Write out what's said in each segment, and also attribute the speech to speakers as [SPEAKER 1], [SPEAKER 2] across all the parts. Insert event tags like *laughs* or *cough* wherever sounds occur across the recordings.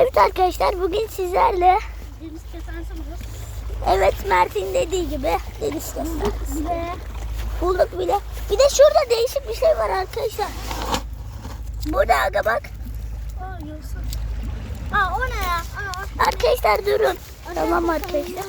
[SPEAKER 1] Evet arkadaşlar bugün sizlerle
[SPEAKER 2] Deniz kesensi bulur.
[SPEAKER 1] evet Mert'in dediği gibi deniz kestanesi bulduk bile. Bir de şurada değişik bir şey var arkadaşlar. Burada aga bak.
[SPEAKER 2] Aa yoksa. Aa o ne ya? Aa.
[SPEAKER 1] Arkadaşlar durun. Tamam arkadaşlar.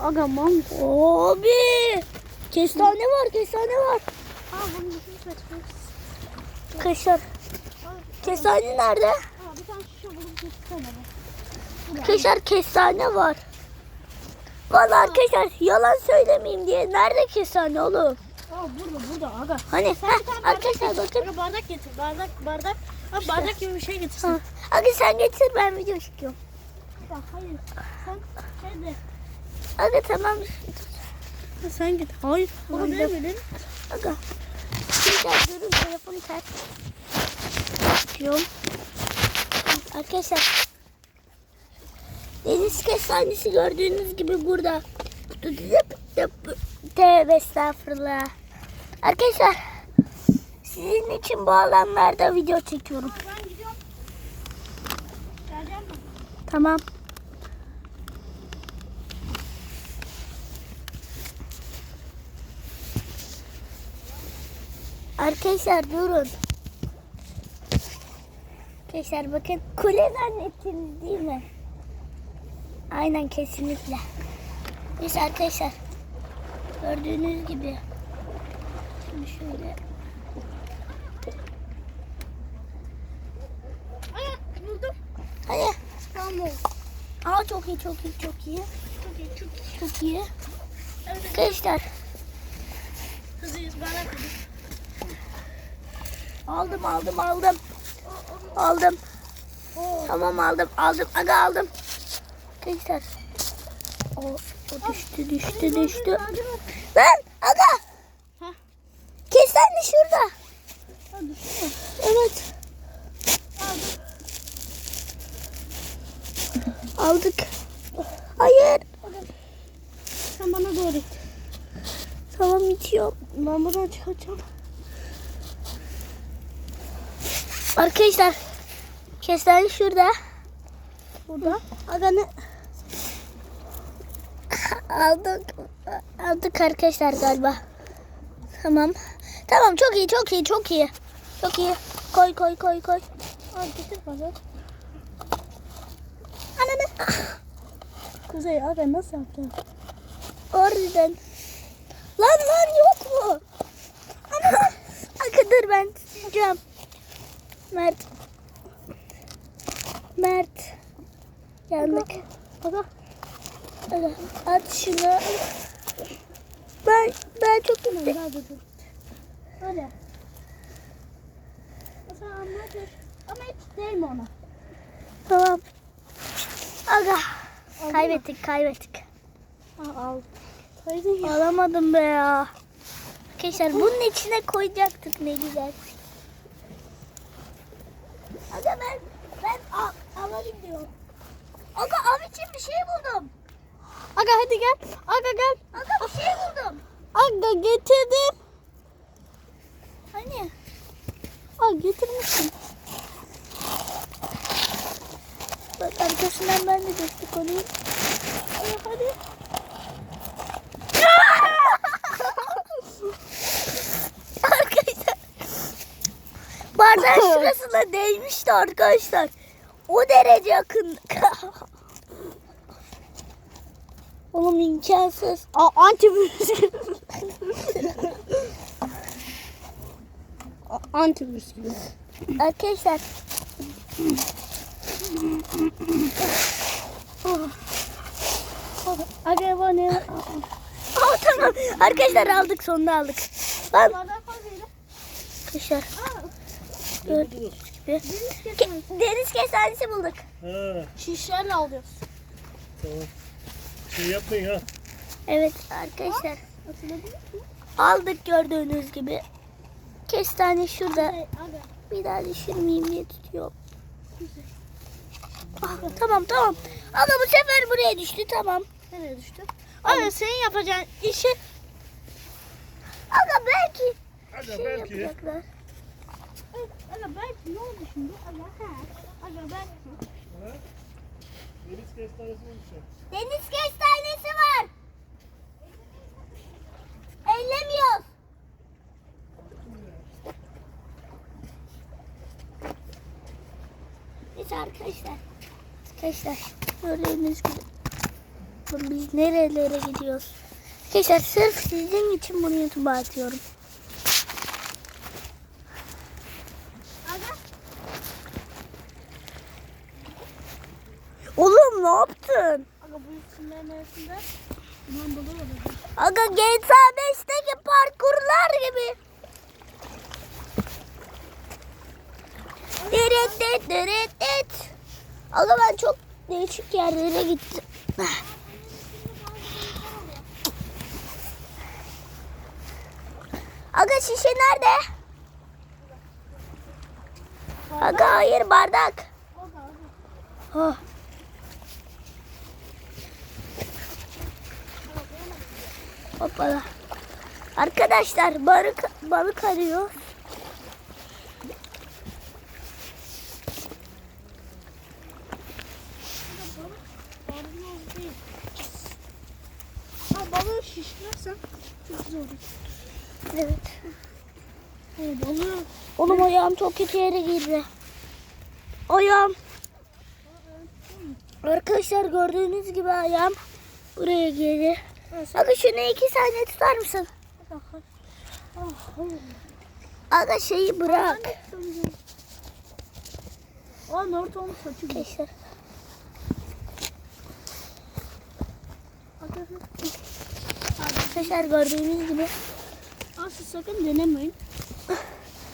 [SPEAKER 2] Aga mam.
[SPEAKER 1] Abi. Kestane var kestane var.
[SPEAKER 2] Aa.
[SPEAKER 1] Arkadaşlar kestane nerede?
[SPEAKER 2] Bir.
[SPEAKER 1] Arkadaşlar kestane var. Vallahi arkadaşlar yalan söylemeyeyim diye. Nerede kestane oğlum?
[SPEAKER 2] Aa burada burada aga.
[SPEAKER 1] Hani heh,
[SPEAKER 2] bir
[SPEAKER 1] arkadaşlar bakın.
[SPEAKER 2] Aga bardak getir. Bardak bardak. Ha bardak gibi bir şey getirsin.
[SPEAKER 1] Ha. Aga sen getir ben video çekiyorum.
[SPEAKER 2] Aga hayır. Sen şey de.
[SPEAKER 1] Aga tamam.
[SPEAKER 2] Ha, sen git. Hayır. Onu
[SPEAKER 1] Bardak.
[SPEAKER 2] bilemedin.
[SPEAKER 1] Aga. Arkadaşlar durun telefonu ters. Yapıyorum. Arkadaşlar. Deniz kestanesi gördüğünüz gibi burada. Tövbe estağfurullah. Arkadaşlar. Sizin için bu alanlarda video çekiyorum. Tamam. Arkadaşlar durun. Arkadaşlar bakın kule zannettiniz değil mi? Aynen kesinlikle. Biz arkadaşlar gördüğünüz gibi şimdi şöyle
[SPEAKER 2] buldum.
[SPEAKER 1] hadi
[SPEAKER 2] Tamam.
[SPEAKER 1] Aa çok iyi çok iyi çok iyi
[SPEAKER 2] Çok iyi çok iyi.
[SPEAKER 1] çok iyi
[SPEAKER 2] Evet.
[SPEAKER 1] arkadaşlar
[SPEAKER 2] Hızlıyız. Buldum.
[SPEAKER 1] aldım aldım aldım aldım. Tamam aldım aldım aga aldım. Arkadaşlar. O, o düştü düştü düştü. Lan aga.
[SPEAKER 2] Hah.
[SPEAKER 1] Kestane şurada.
[SPEAKER 2] Ha düştü mü?
[SPEAKER 1] Evet. Aldık. Hayır.
[SPEAKER 2] Sen bana doğru it.
[SPEAKER 1] Tamam içiyorum.
[SPEAKER 2] Ben buradan çıkacağım.
[SPEAKER 1] Arkadaşlar. Kestane şurada.
[SPEAKER 2] Burada.
[SPEAKER 1] Aga ne? Aldık. Aldık arkadaşlar galiba. Tamam. Tamam çok iyi çok iyi çok iyi. Çok iyi. Koy koy koy koy.
[SPEAKER 2] Al getir bana.
[SPEAKER 1] Ananı.
[SPEAKER 2] Kuzey abi nasıl yaptın?
[SPEAKER 1] Oradan. Lan lan yok mu? Ananı. Aga dur ben tutacağım. Mert. Mert. Yandık.
[SPEAKER 2] Aga.
[SPEAKER 1] Aga, At şunu. Ben ben çok
[SPEAKER 2] dur. Öyle. Sen anlatır. Ama hiç değme ona.
[SPEAKER 1] Tamam. Aga.
[SPEAKER 2] Aldın
[SPEAKER 1] Kaybettik kaybettik.
[SPEAKER 2] Al al. Saydın ya.
[SPEAKER 1] Alamadım be ya. Arkadaşlar bunun içine koyacaktık ne güzel. Aga ben ben al, alayım diyorum. Aga av için bir şey buldum.
[SPEAKER 2] Aga hadi gel. Aga gel.
[SPEAKER 1] Aga bir şey buldum.
[SPEAKER 2] Aga getirdim.
[SPEAKER 1] Hani?
[SPEAKER 2] Al getirmişsin.
[SPEAKER 1] Bak arkasından ben de destek olayım.
[SPEAKER 2] Ay, hadi. *laughs*
[SPEAKER 1] Arkadaşlar. Bardağın *laughs* şurasına değmişti arkadaşlar. O derece yakın. *laughs* Oğlum imkansız.
[SPEAKER 2] Aa antivirüs. *laughs* Antivirüs gibi.
[SPEAKER 1] Arkadaşlar.
[SPEAKER 2] Aga bu ne?
[SPEAKER 1] Aa, tamam. Arkadaşlar aldık sonunda aldık.
[SPEAKER 2] Fazlaydı.
[SPEAKER 1] arkadaşlar.
[SPEAKER 2] Aa,
[SPEAKER 1] Gördüğünüz gibi. Ke- deniz kestanesi bulduk.
[SPEAKER 3] Ha,
[SPEAKER 2] Şişlerle alıyoruz.
[SPEAKER 3] tamam. Şey yapmayın ha.
[SPEAKER 1] Evet arkadaşlar. Aldık gördüğünüz gibi. Kestane şurada.
[SPEAKER 2] Aga.
[SPEAKER 1] Bir daha düşürmeyeyim diye tutuyorum. Ah, tamam tamam. Ama bu sefer buraya düştü tamam.
[SPEAKER 2] Nereye düştü? Aga senin yapacağın işi
[SPEAKER 1] Aga belki
[SPEAKER 3] Hadi
[SPEAKER 1] şey
[SPEAKER 3] belki.
[SPEAKER 1] yapacaklar.
[SPEAKER 2] Aga ben ne oldu şimdi? Aga ha. Aga ben.
[SPEAKER 3] Ha? Deniz kestanesi bulmuşlar.
[SPEAKER 1] Deniz kestanesi var. Ellemiyoruz. Neyse arkadaşlar. Arkadaşlar gördüğünüz gibi. Biz nerelere gidiyoruz? Arkadaşlar sırf sizin için bunu YouTube'a atıyorum.
[SPEAKER 2] Aga.
[SPEAKER 1] Oğlum ne yaptın?
[SPEAKER 2] Aga arasında.
[SPEAKER 1] GTA 5'teki parkurlar gibi. Deret det deret det. Aga ben çok değişik yerlere gittim. Aga şişe nerede? Aga hayır bardak. Oh. Hoppala. Arkadaşlar balık balık arıyor.
[SPEAKER 2] Balığı şişlersen çok güzel olur.
[SPEAKER 1] Evet.
[SPEAKER 2] Ha balığı.
[SPEAKER 1] Oğlum ayağım çok kötü yere girdi. Ayağım. Arkadaşlar gördüğünüz gibi ayağım buraya girdi. Aga şunu iki saniye tutar mısın? Aga şeyi bırak.
[SPEAKER 2] Aa olmuş saçı.
[SPEAKER 1] Arkadaşlar. Arkadaşlar gördüğünüz gibi.
[SPEAKER 2] Aa siz sakın denemeyin.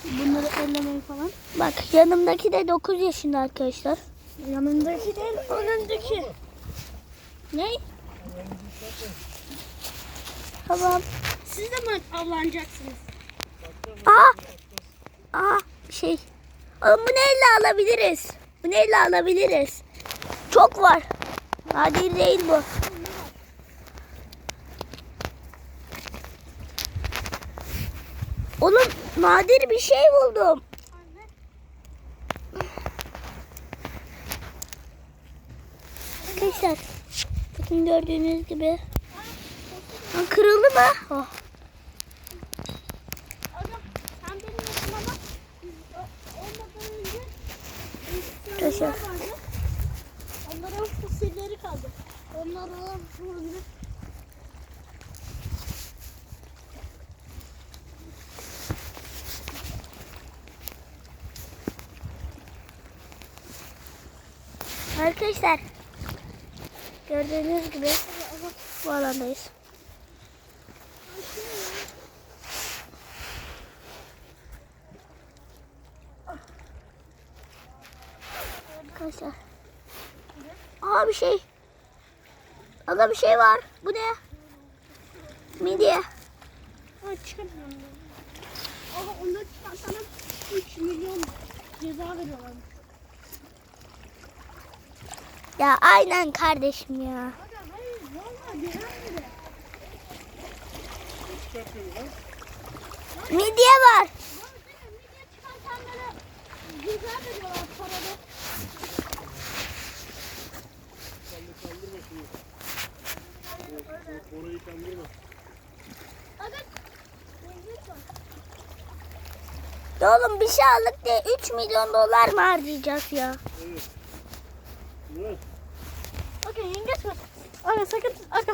[SPEAKER 2] Bunları ellemeyin falan.
[SPEAKER 1] Bak yanımdaki de 9 yaşında arkadaşlar.
[SPEAKER 2] Yanındaki değil, önündeki. Ne?
[SPEAKER 1] Tamam.
[SPEAKER 2] Siz de mi avlanacaksınız?
[SPEAKER 1] Aa. Aa şey. Oğlum bu neyle alabiliriz? Bu neyle alabiliriz? Çok var. Nadir değil bu. Oğlum nadir bir şey buldum. Arkadaşlar bakın gördüğünüz gibi. Kırıldı mı? Oh.
[SPEAKER 2] Onların fosilleri kaldı. Onları vurdu.
[SPEAKER 1] Arkadaşlar gördüğünüz gibi bu alandayız. Arkadaşlar. Aa bir şey. Aga bir şey var. Bu ne? Midye.
[SPEAKER 2] Ha çıkamıyorum ben. Aga onları çıkarsana 3 milyon ceza veriyorlar.
[SPEAKER 1] Ya aynen kardeşim ya.
[SPEAKER 2] Aga hayır valla.
[SPEAKER 1] Midye var.
[SPEAKER 2] Ya midye çıkartanlara ceza veriyorlar paralı.
[SPEAKER 3] Sen de kandırma şunu. O- o- Orayı kandırma.
[SPEAKER 1] Oğlum bir şey aldık diye 3 milyon dolar mı harcayacağız ya?
[SPEAKER 3] Evet. Murat.
[SPEAKER 2] Aga yengeç var. Aga sakın aga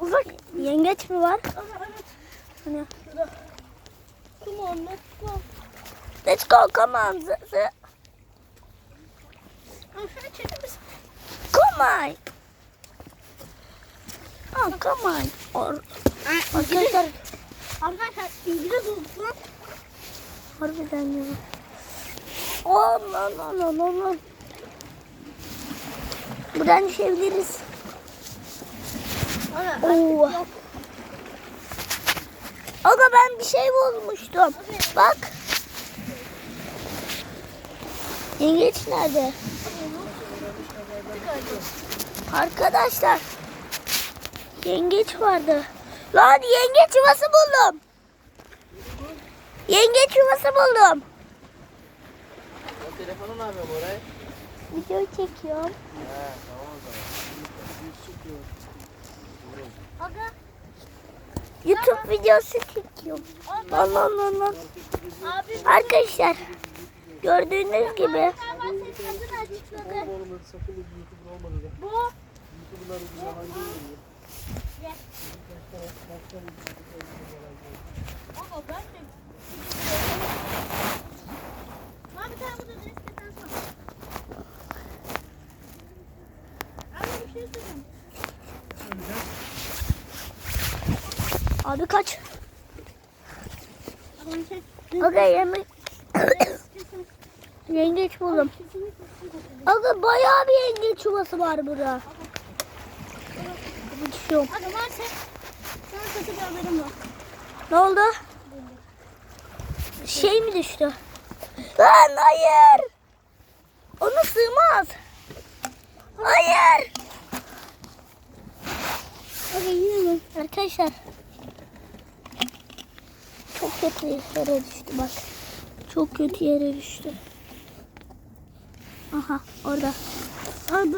[SPEAKER 2] uzak.
[SPEAKER 1] Yengeç mi var?
[SPEAKER 2] Aga evet.
[SPEAKER 1] Hani,
[SPEAKER 2] Şurada. Come on let's go.
[SPEAKER 1] let's go come on. Come on. Oh, come on. Or, arkadaşlar
[SPEAKER 2] Arkadaşlar İngiliz olsun.
[SPEAKER 1] harbiden ya. Oh, no, no, no, no, no. Buradan düşebiliriz. Oo. Aga ben bir şey bulmuştum. Bak. Yengeç nerede? Arkadaşlar. Yengeç vardı. Lan yengeç yuvası buldum. Yengeç yuvası buldum.
[SPEAKER 4] telefonu ne yapıyorsun oraya?
[SPEAKER 1] Video çekiyorum.
[SPEAKER 4] He tamam o zaman.
[SPEAKER 2] Aga.
[SPEAKER 1] YouTube videosu çekiyorum. Allah Allah Allah.
[SPEAKER 2] Abi
[SPEAKER 1] Arkadaşlar gördüğünüz gibi.
[SPEAKER 2] Bu. Ama ben de. Abi. Abi bir şey söyleyeyim.
[SPEAKER 1] abi kaç. Aga yemek *coughs* yengeç buldum. Aga bayağı bir yengeç çuvası var burada. Bu düşüyorum.
[SPEAKER 2] Aga varsa sana kötü bir haberim var.
[SPEAKER 1] Ne oldu? Şey mi düştü? Lan hayır. Onu sığmaz. Hayır.
[SPEAKER 2] Mi?
[SPEAKER 1] Arkadaşlar. Çok kötü yere düştü bak. Çok kötü yere düştü. Aha orada.
[SPEAKER 2] Abi.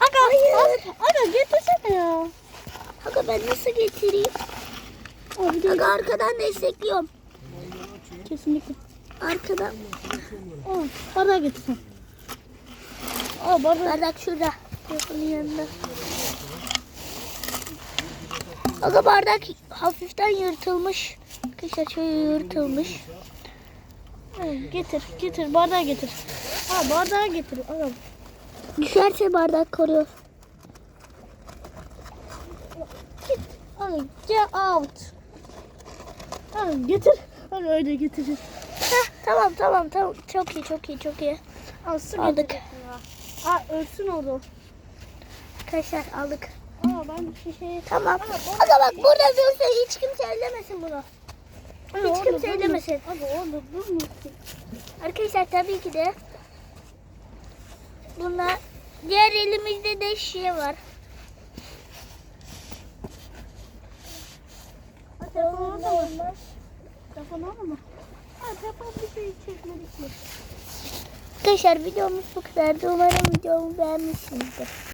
[SPEAKER 1] Aga hayır.
[SPEAKER 2] Aga getirsene ya.
[SPEAKER 1] Aga ben nasıl getireyim? Aga arkadan destekliyorum.
[SPEAKER 2] Kesinlikle.
[SPEAKER 1] Arkadan.
[SPEAKER 2] Aa, bardağı getirsen. Aa bardağı.
[SPEAKER 1] Bardak şurada. Bunun yanında. Aga bardak hafiften yırtılmış. Arkadaşlar şöyle yırtılmış.
[SPEAKER 2] Evet, getir getir bardağı getir. Aa bardağı getir. Aga.
[SPEAKER 1] Düşerse bardak koruyor.
[SPEAKER 2] Aga get out. Aga getir. Aga öyle getirir.
[SPEAKER 1] Heh, tamam tamam tamam. Çok iyi çok iyi çok iyi.
[SPEAKER 2] Al su
[SPEAKER 1] Aldık.
[SPEAKER 2] Aa ölsün orada. o.
[SPEAKER 1] Arkadaşlar aldık.
[SPEAKER 2] Aa ben bir şey...
[SPEAKER 1] Tamam. Aga bak burada dursa hiç kimse ellemesin bunu. Hiç kimse ellemesin.
[SPEAKER 2] Aga orada durmasın.
[SPEAKER 1] Arkadaşlar tabii ki de bunlar diğer elimizde de şey var.
[SPEAKER 2] Telefon orada mı? Telefon orada mı? Ha telefon bir şey çekmedik mi?
[SPEAKER 1] Arkadaşlar videomuz bu kadardı. Umarım videomu beğenmişsinizdir.